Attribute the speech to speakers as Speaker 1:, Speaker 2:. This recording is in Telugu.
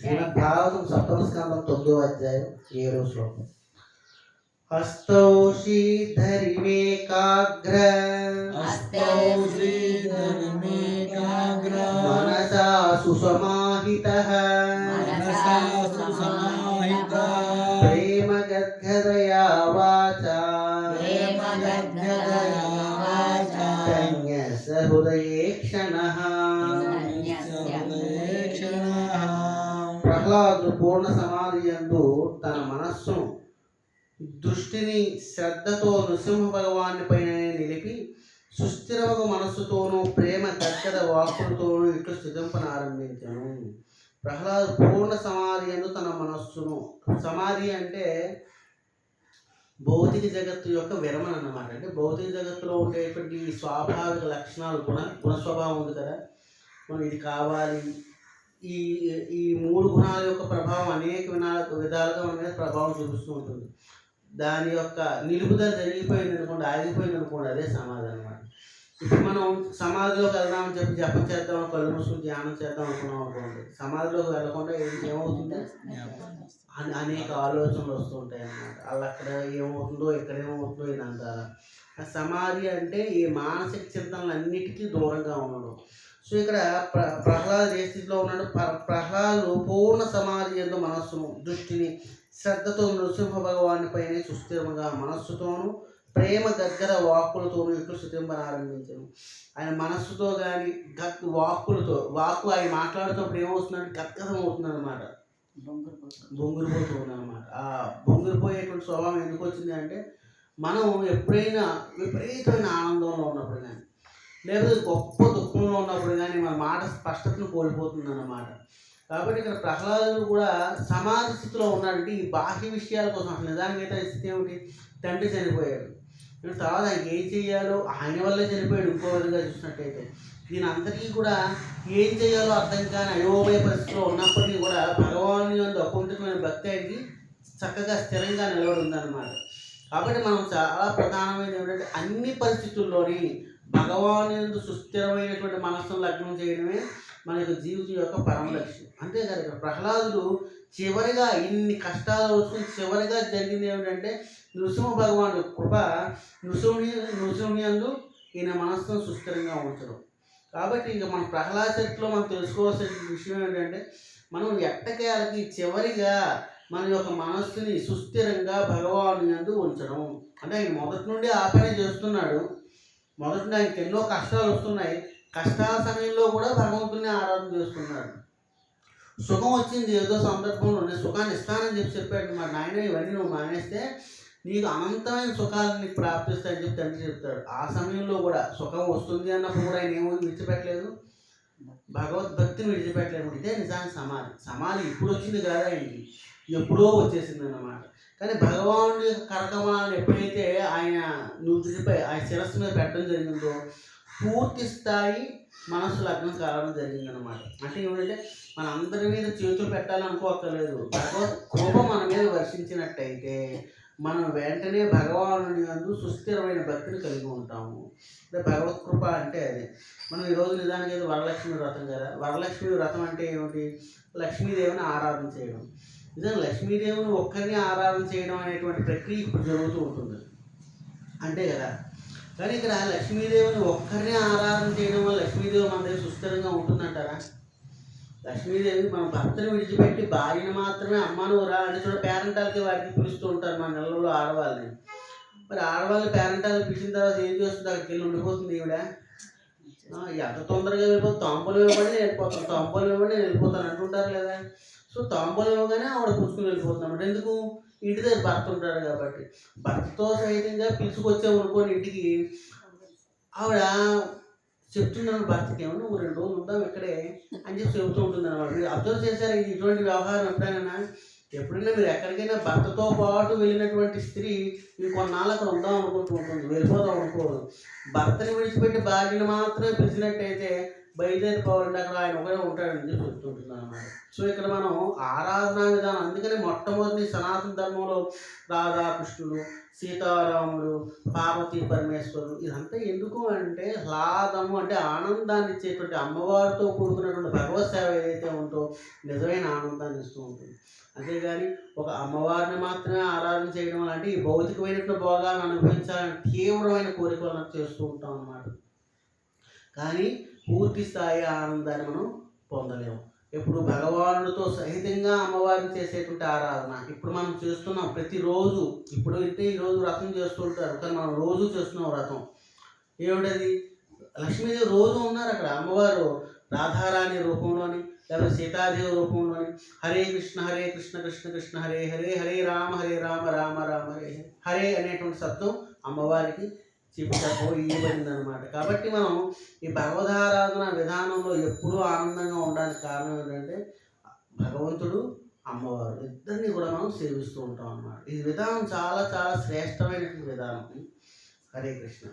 Speaker 1: ಶ್ರೀಮದ್ಭಾಗವತ ಸಪ್ತಮಸ್ಕಂದ ತೊಂದು ಅಧ್ಯಾಯ ಏಳು ಶ್ಲೋಕ ಹಸ್ತೌ ಶ್ರೀಧರಿಮೇಕಾಗ್ರ ಹಸ್ತೌ
Speaker 2: ಶ್ರೀಧರಿಮೇಕಾಗ್ರ ಮನಸಾ
Speaker 1: ಸುಸಮಾಹಿತಃ ಮನಸಾ
Speaker 2: ಸುಸಮಾಹಿತಃ ಪ್ರೇಮ
Speaker 1: ಗದ್ಗದಯ ವಾಚಾ ಪ್ರೇಮ
Speaker 2: ಗದ್ಗದಯ ವಾಚಾ
Speaker 1: ಧನ್ಯ ಸಹೃದಯ క్షణ ప్రహ్లాదుడు పూర్ణ సమాధి యందు తన మనస్సును దృష్టిని శ్రద్ధతో నృసింహ భగవాన్ని పైన నిలిపి సుస్థిరమగు మనస్సుతోనూ ప్రేమ గద్గద వాక్కులతోనూ ఇట్లు స్థితింపన ఆరంభించాను. ప్రహ్లాదు పూర్ణ సమాధి యందు తన మనస్సును సమాధి అంటే భౌతిక జగత్తు యొక్క విరమణ అన్నమాట అంటే భౌతిక జగత్తులో ఉండేటువంటి స్వాభావిక లక్షణాలు గుణ గుణ స్వభావం ఉంది కదా. మనం ఇది కావాలి. ఈ ఈ మూడు గుణాల యొక్క ప్రభావం అనేక వినాల విధాలుగా మన మీద ప్రభావం చూపిస్తూ ఉంటుంది. దాని యొక్క నిలుపుదల జరిగిపోయింది అనుకోండి ఆగిపోయింది అనుకోండి అదే సమాధానం అనమాట ఇప్పుడు మనం సమాధిలోకి వెళ్దామని చెప్పి జపం చేద్దాం కళ్ళు మూసుకుని ధ్యానం చేద్దాం అనుకున్నాం అనుకోండి సమాధిలోకి వెళ్ళకుండా ఏమవుతుంది? అనేక ఆలోచనలు వస్తూ ఉంటాయి అన్నమాట. వాళ్ళు అక్కడ ఏమవుతుందో ఇక్కడ ఏమవుతుందో ఇదంతా సమాధి అంటే ఈ మానసిక చింతనలు అన్నిటికీ దూరంగా ఉండడం. సో ఇక్కడ ప్ర ప్రహ్లాద్ ఏ స్థితిలో ఉన్నాడు? ప్ర- ప్రహ్లాదు పూర్ణ సమాధి ఎందు మనస్సును దృష్టిని శ్రద్ధతో నృసింహ భగవాని పైన సుస్థిరముగా మనస్సుతోనూ ప్రేమ గద్గద వాక్కులతోనూ ఇట్లు స్థుతింపన ఆరంభించను ఆయన మనస్సుతో కానీ గద్ వాక్కులతో వాక్కు ఆయన మాట్లాడుతున్నప్పుడు ఏమవుతుందంటే గద్గదం అవుతుంది అనమాట బొంగురిపోతూ అనమాట ఆ బొంగురిపోయేటువంటి స్వభావం ఎందుకు వచ్చింది అంటే మనం ఎప్పుడైనా విపరీతమైన ఆనందంలో ఉన్నప్పుడు కానీ లేకపోతే గొప్ప దుఃఖంలో ఉన్నప్పుడు కానీ మన మాట స్పష్టతను కోల్పోతుంది అన్నమాట కాబట్టి ఇక్కడ ప్రహ్లాదుడు కూడా సమాధి స్థితిలో ఉన్నాడంటే ఈ బాహ్య విషయాల కోసం అసలు నిజానికి అయితే స్థితి ఏమిటి? తండ్రి చనిపోయాడు. ఇప్పుడు తర్వాత ఏం చేయాలో ఆయన వల్లే చనిపోయాడు ఇంకో విధంగా చూసినట్టయితే. దీని కూడా ఏం చేయాలో అర్థం కాని అయోమయ పరిస్థితిలో ఉన్నప్పటికీ కూడా భగవాను యొక్క అకుంఠితమైన భక్తి ఆయనకి చక్కగా స్థిరంగా నిలబడి ఉందన్నమాట కాబట్టి మనం చాలా ప్రధానమైనది ఏంటంటే అన్ని పరిస్థితుల్లోని భగవాను సుస్థిరమైనటువంటి మనస్సును లగ్నం చేయడమే మన యొక్క జీవితం యొక్క పరమ లక్ష్యం అంతేకాదు ఇక్కడ ప్రహ్లాదుడు చివరిగా ఇన్ని కష్టాలు వస్తుంది చివరిగా జరిగింది ఏమిటంటే నృసింహ భగవానుడు కృప నృసింహి నృసింహందు ఈయన మనస్సును సుస్థిరంగా ఉంచడం. కాబట్టి ఇక మన ప్రహ్లాద చరిత్రలో మనం తెలుసుకోవాల్సిన విషయం ఏంటంటే మనం ఎట్టకేలకి చివరిగా మన యొక్క మనస్సుని సుస్థిరంగా భగవాను నందు ఉంచడం. అంటే ఆయన మొదటి నుండి ఆ పని చేస్తున్నాడు. మొదటి ఆయనకి ఎన్నో కష్టాలు వస్తున్నాయి. కష్టాల సమయంలో కూడా భగవంతుని సుఖం వచ్చింది ఏదో సందర్భంలో నేను సుఖాన్ని ఇస్తానని చెప్పి చెప్పాడు. మా నాయన ఇవన్నీ నువ్వు మానేస్తే నీకు అనంతమైన సుఖాలని ప్రాప్తిస్తాయని చెప్పి తండ్రి చెప్తాడు. ఆ సమయంలో కూడా సుఖం వస్తుంది అన్నప్పుడు కూడా ఆయన ఏమో విడిచిపెట్టలేదు. భగవద్భక్తిని విడిచిపెట్టలేదు. ఇదే నిజానికి సమాధి. సమాధి ఇప్పుడు వచ్చింది కాదు ఆయనకి ఎప్పుడో వచ్చేసింది అన్నమాట. కానీ భగవానుడి కరకమాలను ఎప్పుడైతే ఆయన నుదుటిపై ఆయన శిరస్సు మీద పెట్టడం జరిగిందో పూర్తి స్థాయి మనసు లగ్నం కావడం జరిగిందనమాట అంటే ఏమిటంటే మన అందరి మీద చేతులు పెట్టాలనుకోక్కర్లేదు భగవత్ కృప మన మీద వర్షించినట్టయితే మనం వెంటనే భగవానుని అందు సుస్థిరమైన భక్తిని కలిగి ఉంటాము. అంటే భగవత్ కృప అంటే అది. మనం ఈరోజు నిజానికి ఏదో వరలక్ష్మి వ్రతం కదా. వరలక్ష్మి వ్రతం అంటే ఏమిటి? లక్ష్మీదేవిని ఆరాధన చేయడం. నిజంగా లక్ష్మీదేవిని ఒక్కరిని ఆరాధన చేయడం అనేటువంటి ప్రక్రియ ఇప్పుడు జరుగుతూ ఉంటుంది. అంతే కదా? కానీ ఇక్కడ లక్ష్మీదేవిని ఒక్కరిని ఆరాధన చేయడం వల్ల లక్ష్మీదేవి మన దగ్గర సుస్థిరంగా ఉంటుందంటారా? లక్ష్మీదేవి మన భర్తను విడిచిపెట్టి భార్యను మాత్రమే అమ్మను రా అని చూడ పేరెంటాలకి వాడికి పిలుస్తూ ఉంటారు మన నెలలో ఆడవాళ్ళని. మరి ఆడవాళ్ళు పేరెంటాలు పిలిచిన తర్వాత ఏం చేస్తుంది? అక్కడికి వెళ్ళి ఉండిపోతుంది ఈవిడ. ఎంత తొందరగా వెళ్ళిపోతుంది? తాంబూలం ఇవ్వబడి నేను వెళ్ళిపోతాను తాంబూలం ఇవ్వబడి నేను వెళ్ళిపోతాను అంటుంటారు లేదా? సో తాంబూలం ఇవ్వగానే ఆవిడ పుచ్చుకుని వెళ్ళిపోతున్నాం ఎందుకు? ఇంటి దగ్గర భర్త ఉంటాడు కాబట్టి. భర్తతో సహితంగా పిలుచుకొచ్చాము అనుకోని ఇంటికి ఆవిడ చెప్తున్నాను భర్తకి ఏమన్నా నువ్వు రెండు రోజులు ఉంటాం ఇక్కడే అని చెప్పి చెబుతూ ఉంటుంది అనమాట మీరు అబ్జర్వ్ చేశారు ఇటువంటి వ్యవహారం ఎప్పుడైనా? ఎప్పుడైనా మీరు ఎక్కడికైనా భర్తతో పాటు వెళ్ళినటువంటి స్త్రీ ఇంకొన్నాళ్ళు అక్కడ ఉందాం అనుకుంటూ ఉంటుంది వెళ్ళిపోదాం అనుకోదు. భర్తని విడిచిపెట్టి భార్యను మాత్రమే పిలిచినట్టయితే బయలుదేరిపోవాలంటే అక్కడ ఆయన ఒకడే ఉంటాడని చెప్పి చెప్తుంటున్నాను అన్నమాట. సో ఇక్కడ మనం ఆరాధనా విధానం అందుకని మొట్టమొదటి సనాతన ధర్మంలో రాధాకృష్ణుడు సీతారాముడు పార్వతీ పరమేశ్వరుడు ఇదంతా ఎందుకు అంటే హ్లాదము అంటే ఆనందాన్ని ఇచ్చేటువంటి అమ్మవారితో కూడుకున్నటువంటి భగవత్ సేవ ఏదైతే ఉందో నిజమైన ఆనందాన్ని ఇస్తూ ఉంటుంది. అంతేగాని ఒక అమ్మవారిని మాత్రమే ఆరాధన చేయడం అలాంటి ఈ భౌతికమైనటువంటి భోగాలను అనుభవించాలని తీవ్రమైన కోరికలను చేస్తూ ఉంటాం అన్నమాట. కానీ పూర్తి స్థాయి ఆనందాన్ని మనం పొందలేము. ఇప్పుడు భగవానుడితో సహితంగా అమ్మవారిని చేసేటువంటి ఆరాధన. ఇప్పుడు మనం చేస్తున్నాం ప్రతిరోజు. ఇప్పుడు అంటే ఈరోజు వ్రతం చేస్తుంటారు కానీ మనం రోజు చేస్తున్నాం వ్రతం. ఏమిటది లక్ష్మీదేవి రోజు ఉన్నారు అక్కడ. అమ్మవారు రాధారాణి రూపంలోని లేకపోతే సీతాదేవి రూపంలోని హరే కృష్ణ హరే కృష్ణ కృష్ణ కృష్ణ హరే హరే హరే రామ హరే రామ రామ రామ హరే హరే హరే అనేటువంటి శబ్దం అమ్మవారికి చెప్పు ఇవ్వబడింది అనమాట కాబట్టి మనం ఈ భగవదారాధన విధానంలో ఎప్పుడూ ఆనందంగా ఉండడానికి కారణం ఏంటంటే భగవంతుడు అమ్మవారు ఇద్దరిని కూడా మనం సేవిస్తూ ఉంటాం అన్నమాట. ఈ విధానం చాలా చాలా శ్రేష్టమైనటువంటి విధానం. హరే కృష్ణ.